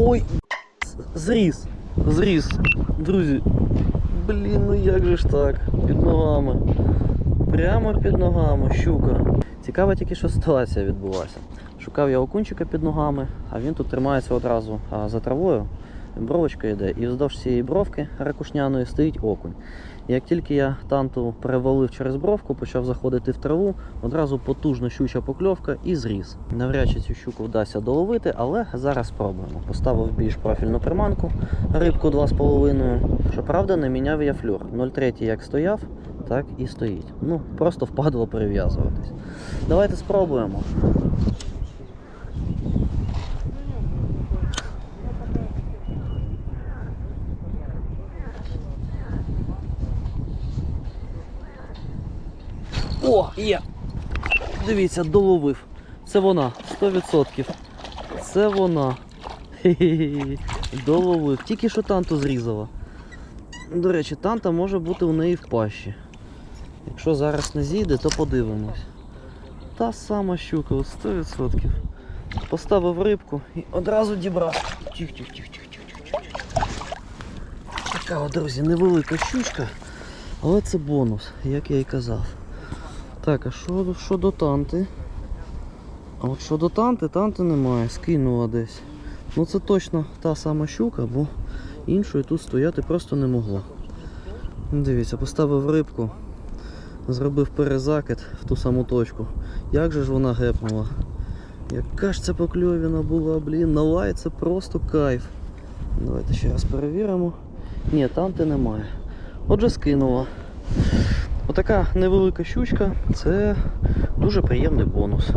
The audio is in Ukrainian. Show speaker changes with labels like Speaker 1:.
Speaker 1: Ой! Зріс! Зріс! Друзі! Блін, ну як же ж так? Під ногами. Прямо під ногами, щука. Цікава тільки, що ситуація відбулася. Шукав я окунчика під ногами, а він тут тримається одразу за травою. Бровочка йде, і вздовж цієї бровки ракушняної стоїть окунь. Як тільки я танту перевалив через бровку, почав заходити в траву, одразу потужна щуча покльовка і зріс. Навряд чи цю щуку вдасться доловити, але зараз спробуємо. Поставив більш профільну приманку, рибку 2,5. Щоправда, не міняв я флюр. 0,3 як стояв, так і стоїть. Ну, просто впадло перев'язуватись. Давайте спробуємо. О, є! Дивіться, доловив. Це вона, 100%. Це вона. Доловив. Тільки що танту зрізала. До речі, танта може бути у неї в пащі. Якщо зараз не зійде, то подивимось. Та сама щука, от 100%. Поставив рибку і одразу дібрав. Тих, тих, тих, тих, тих, тих. Така, друзі, невелика щучка, але це бонус, як я і казав. Так, а що, що до танти? А от щодо танти, танти немає, скинула десь. Ну це точно та сама щука, бо іншої тут стояти просто не могла. Дивіться, поставив рибку, зробив перезакид в ту саму точку. Як же ж вона гепнула? Яка ж це покльовіна була, блін, на лай це просто кайф. Давайте ще раз перевіримо. Ні, танти немає. Отже, скинула. Отака невелика щучка це дуже приємний бонус.